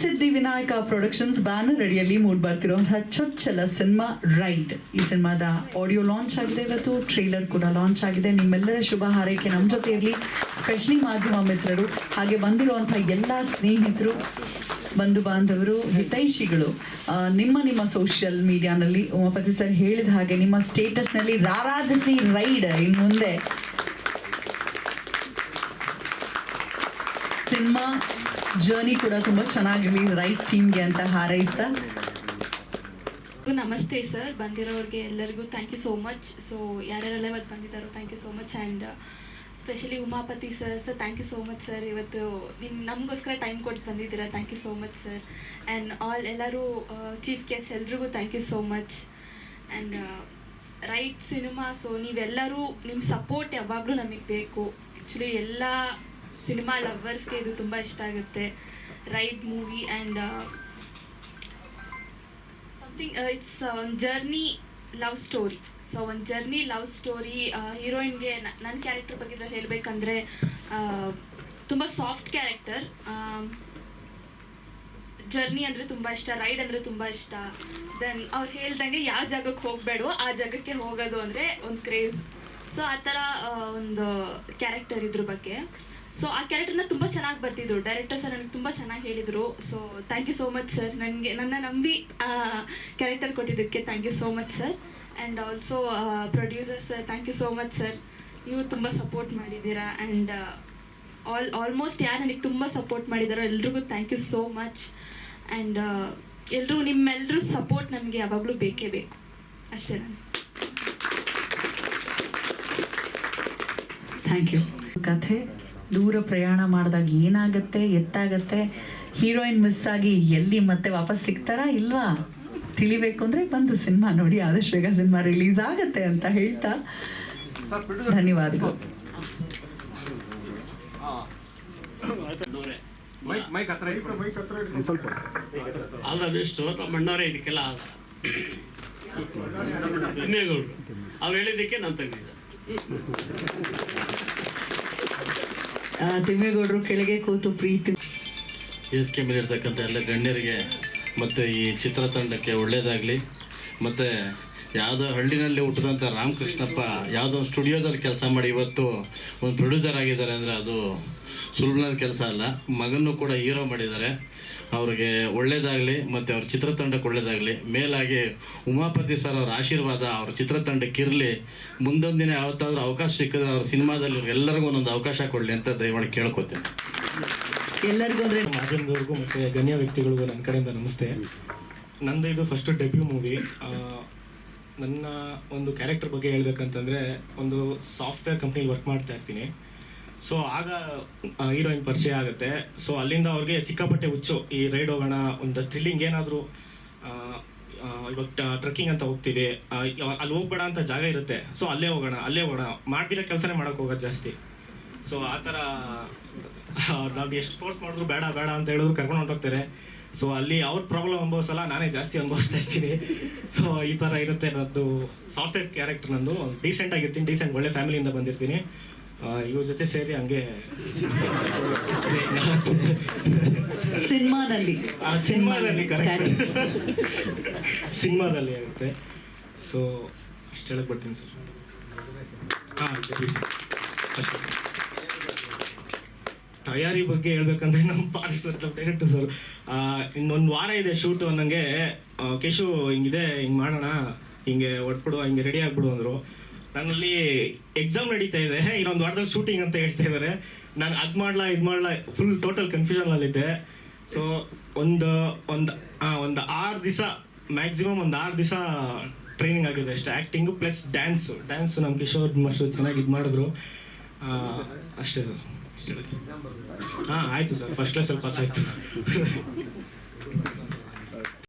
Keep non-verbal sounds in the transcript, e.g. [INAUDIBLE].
ಸಿದ್ಧಿ Vinayaka productions banner ಅಡಿಯಲ್ಲಿ mood ಬರ್ತಿರುವಂತಹ ಚೊಚ್ಚಲ ಸಿನಿಮಾ ರೈಡ್. ಈ ಸಿನಿಮಾದ ಆಡಿಯೋ ಲಾಂಚ್ ಆಗಿದೆ. ಇವತ್ತು ಟ್ರೇಲರ್ ಕೂಡ ಲಾಂಚ್ ಆಗಿದೆ. ನಿಮ್ಮೆಲ್ಲರ ಶುಭ ಹಾರೈಕೆ ನಮ್ಮ ಜೊತೆ ಇರಲಿ ಸ್ಪೆಷಲಿ ಮಾಧ್ಯಮ ಮಿತ್ರರು, ಹಾಗೆ ಬಂದಿರುವಂತಹ ಎಲ್ಲ ಸ್ನೇಹಿತರು, ಬಂಧು ಬಾಂಧವರು, ಹಿತೈಷಿಗಳು ನಿಮ್ಮ ನಿಮ್ಮ ಸೋಷಿಯಲ್ ಮೀಡಿಯಾನಲ್ಲಿ ಉಮಾಪತಿ ಸರ್ ಹೇಳಿದ ಹಾಗೆ ನಿಮ್ಮ ಸ್ಟೇಟಸ್ನಲ್ಲಿ ರಾರಾಜಿಸಿ ರೈಡ್ ಇನ್ನು ಮುಂದೆ. ಸಿನಿಮಾ ಜರ್ನಿ ಕೂಡ ತುಂಬಾ ಚೆನ್ನಾಗಿರ್ಲಿ ರೈಟ್ ಟೀಮ್ಗೆ ಅಂತ ಹಾರೈಸ್ತಾ. ನಮಸ್ತೆ ಸರ್, ಬಂದಿರೋರಿಗೆ ಎಲ್ಲರಿಗೂ thank you so much so ಯಾರ್ಯಾರೆಲ್ಲ ಇವತ್ತು ಬಂದಿದ್ದಾರೋ thank you so much and specially Umapathi sir sir thank you so much sir ಇವತ್ತು ನಿಮ್ಮ ನಮಗೋಸ್ಕರ ಟೈಮ್ ಕೊಟ್ಟು ಬಂದಿದ್ದೀರಾ? Thank you so much sir and all ಎಲ್ಲರೂ ಚೀಫ್ ಗೆಸ್ಟ್ ಎಲ್ರಿಗೂ thank you so much and right cinema so ನೀವೆಲ್ಲರೂ ನಿಮ್ಮ support ಯಾವಾಗಲೂ ನಮಗೆ ಬೇಕು. ಆ್ಯಕ್ಚುಲಿ ಎಲ್ಲ ಸಿನಿಮಾ ಲವ್ವರ್ಸ್ಗೆ ಇದು ತುಂಬ ಇಷ್ಟ ಆಗುತ್ತೆ. Right movie and something it's one journey love story. So ಒಂದು ಜರ್ನಿ ಲವ್ ಸ್ಟೋರಿ ಹೀರೋಯಿನ್ಗೆ ನನ್ನ ಕ್ಯಾರೆಕ್ಟರ್ ಬಗ್ಗೆ ಇದ್ರಲ್ಲಿ ಹೇಳಬೇಕಂದ್ರೆ ತುಂಬ ಸಾಫ್ಟ್ ಕ್ಯಾರೆಕ್ಟರ್. ಜರ್ನಿ ಅಂದರೆ ತುಂಬ ಇಷ್ಟ, ರೈಡ್ ಅಂದರೆ ತುಂಬ ಇಷ್ಟ. ದೆನ್ ಅವ್ರು ಹೇಳ್ದಂಗೆ ಯಾವ ಜಾಗಕ್ಕೆ ಹೋಗಬೇಡೋ ಆ ಜಾಗಕ್ಕೆ ಹೋಗೋದು ಅಂದರೆ ಒಂದು ಕ್ರೇಜ್. ಸೊ ಆ ಥರ ಒಂದು ಕ್ಯಾರೆಕ್ಟರ್ ಇದ್ರ ಬಗ್ಗೆ. ಸೊ ಆ ಕ್ಯಾರೆಕ್ಟರ್ನ ತುಂಬ ಚೆನ್ನಾಗಿ ಬರ್ತಿದ್ರು ಡೈರೆಕ್ಟರ್ ಸರ್ ನನಗೆ ತುಂಬ ಚೆನ್ನಾಗಿ ಹೇಳಿದರು. So thank you so much sir ನನಗೆ, ನನ್ನ ನಂಬಿ ಕ್ಯಾರೆಕ್ಟರ್ ಕೊಟ್ಟಿದ್ದಕ್ಕೆ thank you so much sir and also producer sir thank you so much sir ನೀವು ತುಂಬ ಸಪೋರ್ಟ್ ಮಾಡಿದ್ದೀರಾ? ಆ್ಯಂಡ್ ಆಲ್ ಆಲ್ಮೋಸ್ಟ್ ಯಾರು ನನಗೆ ತುಂಬ ಸಪೋರ್ಟ್ ಮಾಡಿದಾರೋ ಎಲ್ರಿಗೂ thank you so much and ಎಲ್ಲರೂ ನಿಮ್ಮೆಲ್ಲರೂ ಸಪೋರ್ಟ್ ನಮಗೆ ಯಾವಾಗಲೂ ಬೇಕೇ ಬೇಕು. ಅಷ್ಟೇ ನಾನು. ಥ್ಯಾಂಕ್ ಯು ಕಥೆ. ದೂರ ಪ್ರಯಾಣ ಮಾಡಿದಾಗ ಏನಾಗತ್ತೆ ಎತ್ತಾಗತ್ತೆ ಹೀರೋಯಿನ್ ಮಿಸ್ ಆಗಿ ಎಲ್ಲಿ ಮತ್ತೆ ವಾಪಸ್ ಸಿಗ್ತಾರಾ ಇಲ್ವಾ? ತಿಳಿಬೇಕು ಅಂದ್ರೆ ಬಂದು ಸಿನಿಮಾ ನೋಡಿ ಆದಷ್ಟು ಬೇಗ ಸಿನಿಮಾ ರಿಲೀಸ್ ಆಗತ್ತೆ ಅಂತ ಹೇಳ್ತಾ ಧನ್ಯವಾದಗಳು. ಆಲ್ ದ ಬೆಸ್ಟ್ ನಮ್ಮ ಅಣ್ಣವರೇ ಇದಕ್ಕೆಲ್ಲ ಆದ. ಅವ್ರು ಹೇಳಿದ್ದಕ್ಕೆ ನಾನು ತೆಗೆದಿದ್ದೆ. ತಿಮ್ಮೇಗೌಡರು ಕೆಳಗೆ ಕೂತು ಪ್ರೀತಿ. ಇದಕ್ಕೆ ಮೇಲೆ ಇರ್ತಕ್ಕಂಥ ಎಲ್ಲ ಗಣ್ಯರಿಗೆ ಮತ್ತು ಈ ಚಿತ್ರತಂಡಕ್ಕೆ ಒಳ್ಳೆಯದಾಗಲಿ ಮತ್ತು ಯಾವುದೋ ಹಳ್ಳಿನಲ್ಲಿ ಹುಟ್ಟಿದಂಥ ರಾಮಕೃಷ್ಣಪ್ಪ ಯಾವುದೋ ಒಂದು ಸ್ಟುಡಿಯೋದಲ್ಲಿ ಕೆಲಸ ಮಾಡಿ ಇವತ್ತು ಒಂದು ಪ್ರೊಡ್ಯೂಸರ್ ಆಗಿದ್ದಾರೆ ಅಂದರೆ ಅದು ಸುಲಭದ ಕೆಲಸ ಅಲ್ಲ. ಮಗನೂ ಕೂಡ ಹೀರೋ ಮಾಡಿದ್ದಾರೆ. ಅವ್ರಿಗೆ ಒಳ್ಳೇದಾಗಲಿ ಮತ್ತು ಅವ್ರ ಚಿತ್ರತಂಡಕ್ಕೆ ಒಳ್ಳೇದಾಗಲಿ. ಮೇಲಾಗಿ ಉಮಾಪತಿ ಸರ್ ಅವ್ರ ಆಶೀರ್ವಾದ ಅವ್ರ ಚಿತ್ರತಂಡಕ್ಕೆ ಇರಲಿ. ಮುಂದೊಂದು ದಿನ ಯಾವತ್ತಾದ್ರೂ ಅವಕಾಶ ಸಿಕ್ಕಿದ್ರೆ ಅವ್ರ ಸಿನಿಮಾದಲ್ಲಿ ಎಲ್ಲರಿಗೂ ಒಂದೊಂದು ಅವಕಾಶ ಕೊಡಲಿ ಅಂತ ದಯಮಾಡಿ ಕೇಳ್ಕೊತೀನಿ. ಎಲ್ಲರಿಗೂ ಅಂದರೆ ಮಾಧ್ಯಮದವ್ರಿಗೂ ಮತ್ತು ಗಣ್ಯ ವ್ಯಕ್ತಿಗಳಿಗೂ ನನ್ನ ಕಡೆಯಿಂದ ನಮಸ್ತೆ. ನಂದು ಇದು ಫಸ್ಟ್ ಡೆಬ್ಯೂ ಮೂವಿ ನನ್ನ ಒಂದು ಕ್ಯಾರೆಕ್ಟರ್ ಬಗ್ಗೆ ಹೇಳ್ಬೇಕಂತಂದರೆ ಒಂದು ಸಾಫ್ಟ್ವೇರ್ ಕಂಪ್ನಿಲಿ ವರ್ಕ್ ಮಾಡ್ತಾ ಇರ್ತೀನಿ. ಸೊ ಆಗ ಹೀರೋಯಿನ್ ಪರಿಚಯ ಆಗುತ್ತೆ. ಸೊ ಅಲ್ಲಿಂದ ಅವ್ರಿಗೆ ಸಿಕ್ಕಾಪಟ್ಟೆ ಹುಚ್ಚು. ಈ ರೈಡ್ ಹೋಗೋಣ, ಒಂದು ಥ್ರಿಲ್ಲಿಂಗ್ ಏನಾದರೂ ಇವಾಗ ಟ್ರಕ್ಕಿಂಗ್ ಅಂತ ಹೋಗ್ತೀವಿ. ಅಲ್ಲಿ ಹೋಗ್ಬೇಡ ಅಂತ ಜಾಗ ಇರುತ್ತೆ. ಸೊ ಅಲ್ಲೇ ಹೋಗೋಣ ಅಲ್ಲೇ ಹೋಗೋಣ. ಮಾಡ್ದಿರೋ ಕೆಲಸನೇ ಮಾಡೋಕೆ ಹೋಗೋದು ಜಾಸ್ತಿ. ಸೊ ಆ ಥರ ನಾವು ಎಷ್ಟು ಫೋರ್ಸ್ ಮಾಡಿದ್ರು ಬೇಡ ಬೇಡ ಅಂತ ಹೇಳಿದ್ರು ಕರ್ಕೊಂಡು ಹೊಂಟೋಗ್ತಾರೆ. ಸೊ ಅಲ್ಲಿ ಅವ್ರ ಪ್ರಾಬ್ಲಮ್ ಅನುಭವಿಸಲ್ಲ ನಾನೇ ಜಾಸ್ತಿ ಅನುಭವಿಸ್ತಾ ಇರ್ತೀನಿ. ಸೊ ಈ ಥರ ಇರುತ್ತೆ ನನ್ನದು ಸಾಫ್ಟ್ವೇರ್ ಕ್ಯಾರೆಕ್ಟರ್ ನಂದು. ಡೀಸೆಂಟ್ ಆಗಿರ್ತೀನಿ ಡೀಸೆಂಟ್ ಒಳ್ಳೆ ಫ್ಯಾಮಿಲಿಯಿಂದ ಬಂದಿರ್ತೀನಿ. ಇವ್ರ ಜೊತೆ ಸೇರಿ ಹಂಗೆ [LAUGHS] ಸಿನಿಮಾದಲ್ಲಿ. ಸಿನಿಮಾದಲ್ಲಿ ಕರೆಕ್ಟ್. [LAUGHS] ಸಿನಿಮಾದಲ್ಲಿ ಆಗುತ್ತೆ. ಸೊ ಅಷ್ಟು ಹೇಳಕ್ ಬರ್ತೀನಿ ಸರ್. ಹಾಂ ತಯಾರಿ ಬಗ್ಗೆ ಹೇಳ್ಬೇಕಂದ್ರೆ ನಮ್ಮ ಪಾರಿ ಸರ್ ಡೈರೆಕ್ಟರ್ ಸರ್ ಇನ್ನೊಂದು ವಾರ ಇದೆ ಶೂಟ್ ಅನ್ನಂಗೆ ಕೇಶು ಹಿಂಗಿದೆ, ಹಿಂಗೆ ಮಾಡೋಣ, ಹಿಂಗೆ ಹೊಟ್ಬಿಡು ಹಿಂಗೆ ರೆಡಿ ಆಗ್ಬಿಡು ಅಂದರು. ನನ್ನಲ್ಲಿ ಎಕ್ಸಾಮ್ ನಡೀತಾ ಇದೆ, ಇನ್ನೊಂದು ವಾರದಲ್ಲಿ ಶೂಟಿಂಗ್ ಅಂತ ಹೇಳ್ತಾ ಇದ್ದಾರೆ ನಾನು ಅದು ಮಾಡ್ಲಾ, ಇದು ಮಾಡ್ಲಾ ಫುಲ್ ಟೋಟಲ್ ಕನ್ಫ್ಯೂಷನಲ್ಲಿದ್ದೆ ಸೊ ಒಂದು ಒಂದು ಒಂದು ಆರು ದಿವಸ ಮ್ಯಾಕ್ಸಿಮಮ್ ಒಂದು ಆರು ದಿವಸ ಟ್ರೈನಿಂಗ್ ಆಗಿದೆ ಅಷ್ಟೇ. ಆ್ಯಕ್ಟಿಂಗು ಪ್ಲಸ್ ಡ್ಯಾನ್ಸು ಡ್ಯಾನ್ಸು ನಮ್ಮ ಕಿಶೋರ್ ಮಾಸ್ಟರ್ ಚೆನ್ನಾಗಿ ಇದು ಮಾಡಿದ್ರು. ಅಷ್ಟೇ. ಸರ್ ಹಾಂ ಆಯಿತು ಸರ್. ಫಸ್ಟ್ ಕ್ಲಾಸಲ್ಲಿ ಪಾಸ್ ಆಯಿತು.